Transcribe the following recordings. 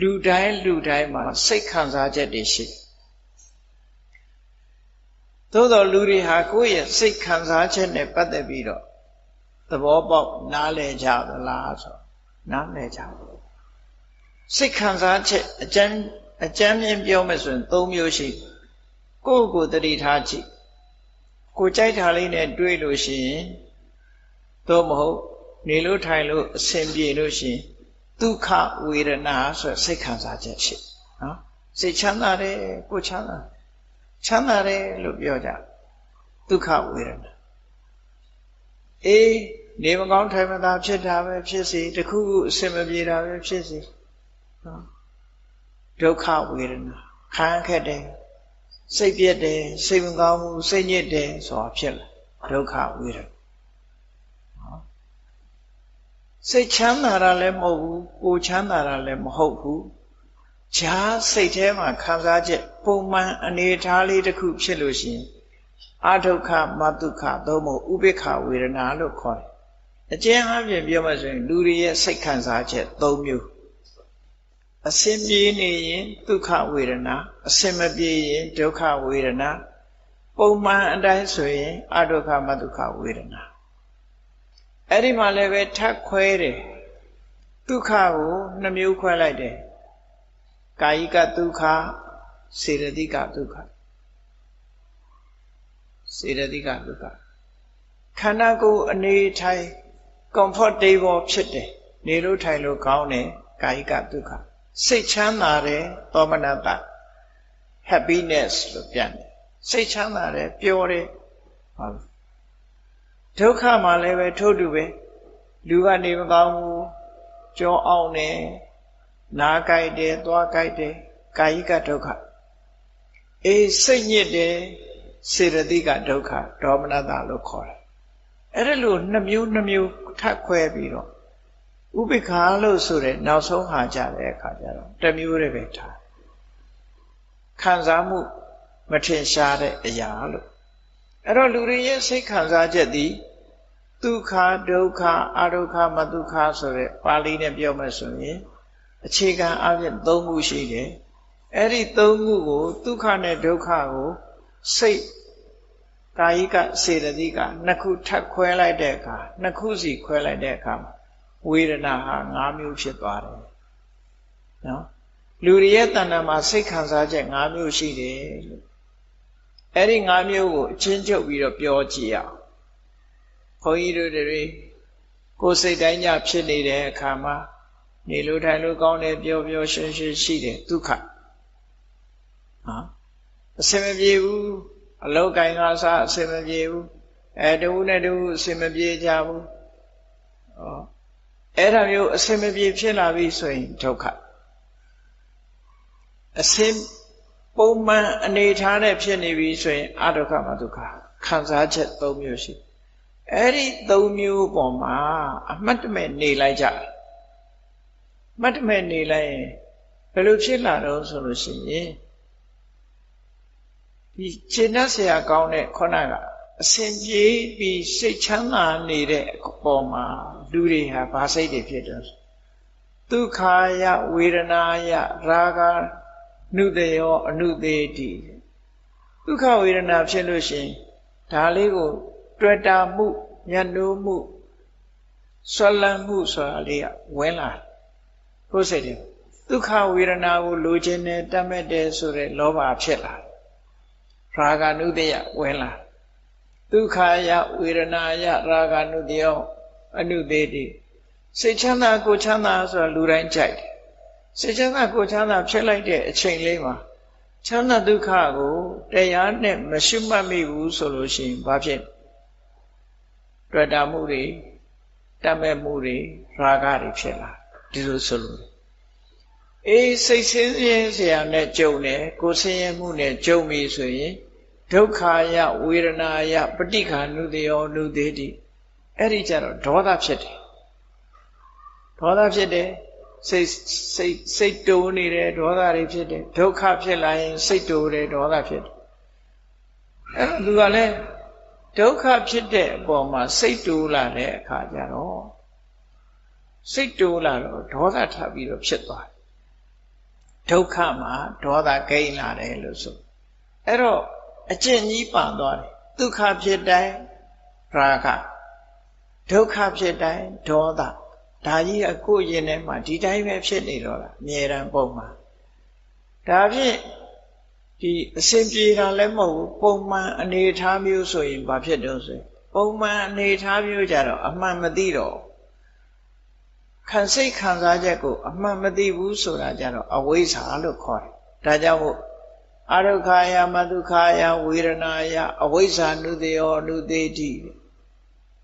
လူတိုင်းလူတိုင်းမှာစိတ်ခံစားချက်တွေရှိသို့တော်လူတွေဟာကိုယ့်ရဲ့စိတ်ခံစားချက်နဲ့ပတ်သက်ပြီးတော့သဘောပေါက်နားလည်ကြသလားဆိုနားလည်ကြဘူးစိတ်ခံစားချက်အကျမ်းအကျမ်းမြင်ပြောမယ်ဆိုရင်၃မျိုးရှိကိုယ့်ကိုယ်တတိထားကြည့်ကိုကြိုက်တာလေးနဲ့တွေးလို့ရှိရင်သို့မဟုတ်နေလို့ထိုင်လို့အဆင်ပြေလို့ရှိရင် ဒုက္ခဝေဒနာဆိုစိတ်ခံစားချက်ရှိနော်စိတ်ချမ်းသာတယ်ကိုချမ်းသာချမ်းသာတယ်လို့ပြောကြဒုက္ခဝေဒနာအေးနေမကောင်းထိုင်မသာဖြစ်တာပဲဖြစ်စီတခုခုအဆင်မပြေတာပဲဖြစ်စီနော်ဒုက္ခဝေဒနာခံခက်တယ်စိတ်ပြက်တယ်စိတ်မကောင်းဘူးစိတ်ညစ်တယ်ဆိုတာဖြစ်လာဒုက္ခဝေဒနာ စိတ်ချမ်းသာတာလည်းမဟုတ်ဘူးကိုချမ်းသာတာလည်းမဟုတ်ဘူးဈာစိတ်ထဲမှာခံစားချက်ပုံမှန်အနေထားလေးတစ်ခုဖြစ်လို့ရှိရင်အဒုက္ခမဒုက္ခသို့မဟုတ်ဥပိ္ပခဝေဒနာလို့ခေါ်တယ်အကျဉ်းအားဖြင့်ပြောမှဆိုရင်လူတွေရဲ့စိတ်ခံစားချက်၃မျိုးအစင်ပြေနေရင်ဒုက္ခဝေဒနာအစင်မပြေရင်ဒုက္ခဝေဒနာပုံမှန်အတိုင်းဆိုရင်အဒုက္ခမဒုက္ခဝေဒနာ အဲ့ဒီမှာလည်းပဲထပ်ခွဲတယ်ဒုက္ခကိုနှမျိုးခွဲလိုက်တယ်ကာယိကဒုက္ခစေရတိကဒုက္ခစေရတိကဒုက္ခခန္ဓာကိုယ်အနေထိုင် comfortable ဖြစ်တယ်နေလို့ထိုင်လို့ကောင်းတယ်ကာယိကဒုက္ခစိတ်ချမ်းသာတယ်သောမနတ happiness လို့ပြန်တယ်စိတ်ချမ်းသာတယ်ပျော်တယ်ဟုတ် ဒုက္ခမှာလည်းပဲထို့တူပဲလူကနေမကောင်းဘူးကြောအောင်တယ်နားကြိုက်တယ်သွားကြိုက်တယ်ကာယိကဒုက္ခအေးစိတ်ညစ်တယ်စေရတိကဒုက္ခဒေါမနတလို့ခေါ်တယ်အဲ့ဒါလို့နှမျိုးနှမျိုးထပ်ခွဲပြီးတော့ဥပိ္ပခာလို့ဆိုတဲ့နောက်ဆုံးဟာကြတဲ့အခါကျတော့တမျိုးတည်းပဲထားခံစားမှုမထင်ရှားတဲ့အရာလို့အဲ့တော့လူတွေရဲ့စိတ်ခံစားချက်သည် ဒုက္ခဒုက္ခအဒုက္ခမဒုက္ခဆိုတဲ့ပါဠိနဲ့ပြောမှဆိုရင်အခြေခံအပြင်၃ခုရှိတယ်အဲ့ဒီ၃ခုကိုဒုက္ခနဲ့ဒုက္ခကိုစိတ်ကာယိကစေတသိကနှစ်ခုထပ်ခွဲလိုက်တဲ့အခါနှစ်ခုစီခွဲလိုက်တဲ့အခါဝေဒနာဟာ၅မျိုးဖြစ်သွားတယ်နော်လူတွေရဲ့တဏ္ဍာမှာစိတ်ခံစားချက်၅မျိုးရှိတယ်လို့အဲ့ဒီ၅မျိုးကိုအချင်းချုပ်ပြီးတော့ပြောကြည့်အောင် ဘုန်းကြီးတို့တွေကိုယ်စိတ်တိုင်းညဖြစ်နေတဲ့အခါမှာနေလို့ထိုင်လို့ကောင်းတယ်ပျော်ပျော်ရွှင်ရွှင်ရှိတယ်ဒုက္ခဟာအစင်မပြေဘူးအလောက်ကင်ကစားအစင်မပြေဘူးအဲတူနဲ့တူအစင်မပြေကြဘူးဩအဲ့ဒါမျိုးအစင်မပြေဖြစ်လာပြီဆိုရင်ဒုက္ခအစင်ပုံမှန်အနေထားနဲ့ဖြစ်နေပြီဆိုရင်အဒုက္ခမဒုက္ခခံစားချက်၃မျိုးရှိ အဲ့ဒီ၃မျိုးပေါ်မှာအမှတ်တမဲ့နေလိုက်ကြမှတ်တမဲ့နေလိုက်ရင်ဘယ်လိုဖြစ်လာတော့ဆိုလို့ရှိရင်ဒီခြေနှက်ဆရာကောင်းတဲ့ခုနကအစဉ်ပြေးပြီးစိတ်ချမ်းသာနေတဲ့အပေါ်မှာလူတွေဟာဘာစိတ်တွေဖြစ်တယ်ဒုက္ခယဝေဒနာယရာဂနုတယောအနုသေးတိဒုက္ခဝေဒနာဖြစ်လို့ရှင်ဒါလေးကို တွေ့တာမှုညနိုးမှုဆွလန်းမှုဆိုတာလေးကဝင်လာကိုယ်စိတ်တွေဒုက္ခဝေဒနာကိုလိုချင်တယ်တတ်မဲ့တယ်ဆိုတဲ့လောဘဖြစ်လာရာဂနုတယဝင်လာဒုက္ခယဝေဒနာယရာဂနုတယောအနုသေးတိစိတ်ချမ်းသာကိုချမ်းသာဆိုတာလူတိုင်းကြိုက်တယ်စိတ်ချမ်းသာကိုချမ်းသာဖြစ်လိုက်တဲ့အချိန်လေးမှာချမ်းသာဒုက္ခကိုတရားနဲ့မရှိမှတ်မိဘူးဆိုလို့ရှိရင်ဘာဖြစ် တွေ့တာမှုတွေတတ်မဲ့မှုတွေရာဂတွေဖြစ်လာဒီလိုဆိုလို့အေးစိတ်ဆင်းရဲစရာနဲ့ကြုံတယ်ကိုယ်ဆင်းရဲမှုနဲ့ကြုံပြီဆိုရင်ဒုက္ခယဝေဒနာယပဋိခာနုတယောနုသေးတိအဲ့ဒီကြတော့ဒေါသဖြစ်တယ်ဒေါသဖြစ်တယ်စိတ်စိတ်စိတ်တိုးနေတယ်ဒေါသတွေဖြစ်တယ်ဒုက္ခဖြစ်လာရင်စိတ်တိုးတယ်ဒေါသဖြစ်တယ်အဲ့တော့သူကလည်း ဒုက္ခဖြစ်တဲ့အပေါ်မှာစိတ်တိုးလာတဲ့အခါကျတော့စိတ်တိုးလာတော့ဒေါသထပ်ပြီးတော့ဖြစ်သွားတယ်ဒုက္ခမှာဒေါသကိန်းလာတယ်လို့ဆိုအဲ့တော့အကျင့်ကြီးပါသွားတယ်ဒုက္ခဖြစ်တိုင်းရာဂဒုက္ခဖြစ်တိုင်းဒေါသဒါကြီးကကိုယ်ရင်ထဲမှာဒီတိုင်းပဲဖြစ်နေတော့တာအမြဲတမ်းပုံမှာဒါဖြင့် ဒီအစဉ်ပြေတာလည်းမဟုတ်ဘူးပုံမှန်အနေထားမျိုးဆိုရင်ဘာဖြစ်တော့ဆိုပုံမှန်အနေထားမျိုးကြတော့အမှန်မသိတော့ခံစိတ်ခံစားချက်ကို အမှန်မသိဘူးဆိုတာကြတော့အဝိဇ္ဇာလို့ခေါ်တယ်ဒါကြောင့်မို့အရုခာယမဒုခာယဝေဒနာယအဝိဇ္ဇာနုတေယောနုတေတိ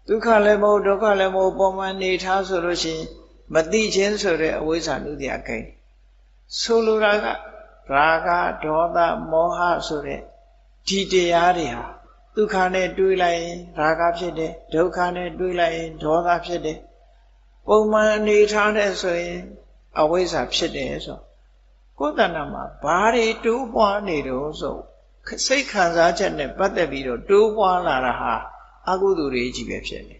ဒုက္ခလည်းမဟုတ်ဒုက္ခလည်းမဟုတ်ပုံမှန်နေထားဆိုလို့ရှိရင်မသိခြင်းဆိုတဲ့အဝိဇ္ဇာနုတေယကိန်းဆိုလိုတာက ရာဂဒေါသမောဟဆိုတဲ့ဒီတရားတွေဟာဒုက္ခနဲ့တွေးလိုက်ရင်ရာဂဖြစ်တယ်ဒုက္ခနဲ့တွေးလိုက်ရင်ဒေါသဖြစ်တယ်ပုံမှန်အနေထားနဲ့ဆိုရင်အဝိဇ္ဇာဖြစ်တယ်ဆိုကိုယ်တဏ္ဍမှာဘာတွေတိုးပွားနေတော့ဆိုစိတ်ခံစားချက်နဲ့ပတ်သက်ပြီးတော့တိုးပွားလာတာဟာအကုသိုလ်တွေကြီးပဲဖြစ်နေ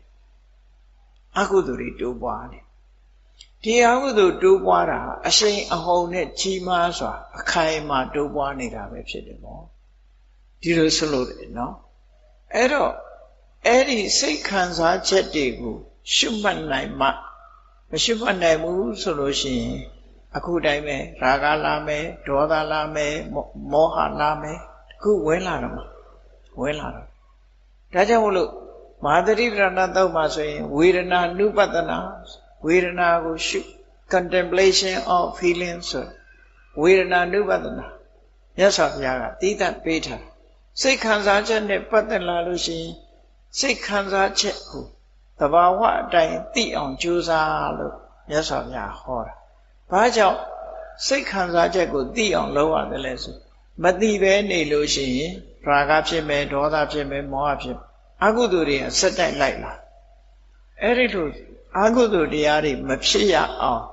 အကုသိုလ်တွေတိုးပွားနေ ဒီအကုသိုလ်တိုးပွားတာအရှိန်အဟုန်နဲ့ကြီးမားစွာ အခိုင်အမာတိုးပွားနေတာပဲဖြစ်တယ်ပေါ့ဒီလိုဆိုလို့တယ်နော်အဲ့တော့အဲ့ဒီစိတ်ခံစားချက်တွေကိုရှုမှတ်နိုင်မှမရှုမှတ်နိုင်ဘူးဆိုလို့ရှိရင်အခုတိုင်းပဲရာဂလာမယ်ဒေါသလာမယ်မောဟလာမယ်အခုဝင်လာတော့မှာဝင်လာတော့ဒါကြောင့်မလို့မဟာသတိပဋ္ဌာန်သုတ်မှာဆိုရင်ဝေဒနာနုပတနာ ဝေဒနာကိုရှု contemplation of feeling ဆိုဝေဒနာနုပဒနာမြတ်စွာဘုရားကတိတတ်ပေးထားစိတ်ခံစားချက်နဲ့ပတ်သက်လာလို့ရှိရင်စိတ်ခံစားချက်ကိုတဘာဝအတိုင်းသိအောင်ကြိုးစားလို့မြတ်စွာဘုရားဟောတာ။ဘာကြောင့်စိတ်ခံစားချက်ကိုသိအောင်လုပ်ရတယ်လဲဆိုမသိဘဲနေလို့ရှိရင်ရာဂဖြစ်မယ်ဒေါသဖြစ်မယ်မောဟဖြစ်အကုသိုလ်တွေကစက်တိုက်လိုက်လာအဲ့ဒီလို အာဟုတုတရားတွေမဖြစ်ရအောင်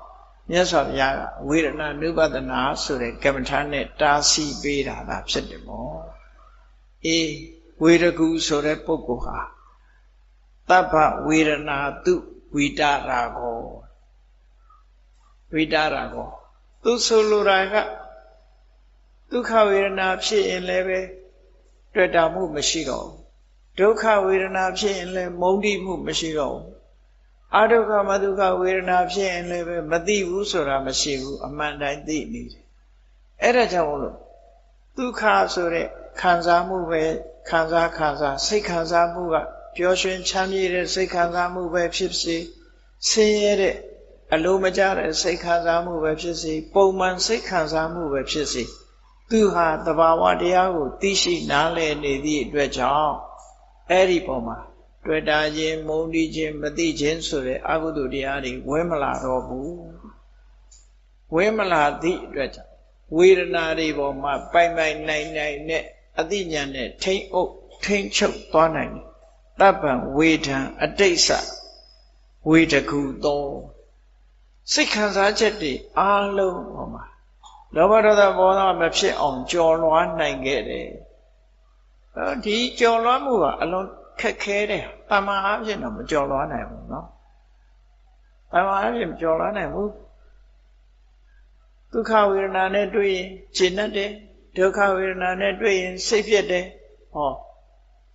မြတ်စွာဘုရားကဝေဒနာနုပဒနာဆိုတဲ့ကမ္မထာနဲ့တားဆီးပေးတာသာဖြစ်တယ်မို့အေးဝေရကူဆိုတဲ့ပုဂ္ဂိုလ်ဟာတပ္ပဝေဒနာတုဝိတာရာကိုဝိတာရာကိုသူဆိုလိုတာကဒုက္ခဝေဒနာဖြစ်ရင်လည်းပဲတွေ့တာမှုမရှိတော့ဒုက္ခဝေဒနာဖြစ်ရင်လည်းမုန်းတိမှုမရှိတော့ဘူး အာဒုက္ခမဒုက္ခဝေဒနာဖြစ်ရင်လည်းပဲမသိဘူးဆိုတာမရှိဘူးအမှန်တိုင်းသိနေတယ်အဲ့ဒါကြောင့်မလို့ဒုက္ခဆိုတဲ့ခံစားမှုပဲခံစားခံစားစိတ်ခံစားမှုကပျော်ရွှင်ချမ်းမြေ့တဲ့စိတ်ခံစားမှုပဲဖြစ်စေဆင်းရဲတဲ့အလိုမကျတဲ့စိတ်ခံစားမှုပဲဖြစ်စေပုံမှန်စိတ်ခံစားမှုပဲဖြစ်စေသူဟာတဘာဝတရားကိုသိရှိနားလည်နေသည့်အတွက်ကြောင့်အဲ့ဒီပုံမှာ တွေ့တာခြင်းမုန်းတီးခြင်းမသိခြင်းဆိုတဲ့အကုသိုလ်တရားတွေဝင်မလာတော့ဘူးဝင်မလာသည့်အတွက်ကြောင့်ဝေဒနာတွေပေါ်မှာပိုင်ပိုင်နိုင်နိုင်နဲ့အသိဉာဏ်နဲ့ထိမ့်အုပ်ထိမ့်ချုပ်သွားနိုင်တယ်တပ္ပံဝေဒံအတိတ်ဆဝေတကူသောစိတ်ခံစားချက်တွေအားလုံးဟောမှာလောဘဒေါသမောဟမဖြစ်အောင်ကြော်လွှားနိုင်ခဲ့တယ်ဒီကြော်လွှားမှုကအလွန် ခက်ခဲတယ်တမန်အားဖြင့်တော့မကြော်လွှားနိုင်ဘူးเนาะတမန်အားဖြင့်မကြော်လွှားနိုင်ဘူးဒုက္ခဝေဒနာနဲ့တွေ့ရင်ရှင်းတတ်တယ်ဒုက္ခဝေဒနာနဲ့တွေ့ရင်စိတ်ဖြစ်တယ်ဟော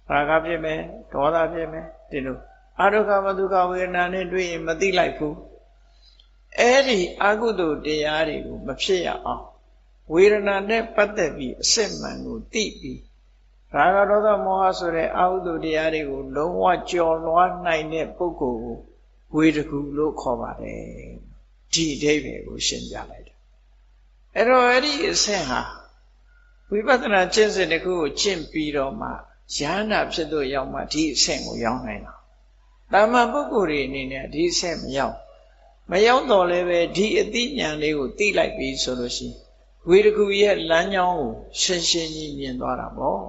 ရာဂဖြစ်မယ်ဒေါသဖြစ်မယ်ဒီလိုအဒုက္ခမဒုက္ခဝေဒနာနဲ့တွေ့ရင်မသိလိုက်ဘူးအဲ့ဒီအကုသိုလ်တရားတွေကိုမဖြစ်ရအောင်ဝေဒနာနဲ့ပတ်သက်ပြီးအစစ်မှန်ကိုသိပြီး ရာဂဒေါသမောဟဆိုတဲ့အာဟုတုတရားတွေကိုလုံးဝကျော်လွှားနိုင်တဲ့ပုဂ္ဂိုလ်ကိုဝေဒကူလို့ခေါ်ပါတယ်ဒီအဓိပ္ပာယ်ကိုရှင်းပြလိုက်တယ်အဲ့တော့အဲ့ဒီအဆင့်ဟာဝိပဿနာကျင့်စဉ်တစ်ခုကိုကျင့်ပြီးတော့မှယန္တာဖြစ်လို့ရောက်မှဒီအဆင့်ကိုရောက်နိုင်တာတာမန်ပုဂ္ဂိုလ်တွေအနေနဲ့ဒီအဆင့်မရောက်မရောက်တော့လည်းပဲဒီအသိဉာဏ်လေးကိုသိလိုက်ပြီဆိုလို့ရှိရင်ဝေဒကူရဲ့လမ်းကြောင်းကိုရှင်းရှင်းကြီးမြင်သွားတာပေါ့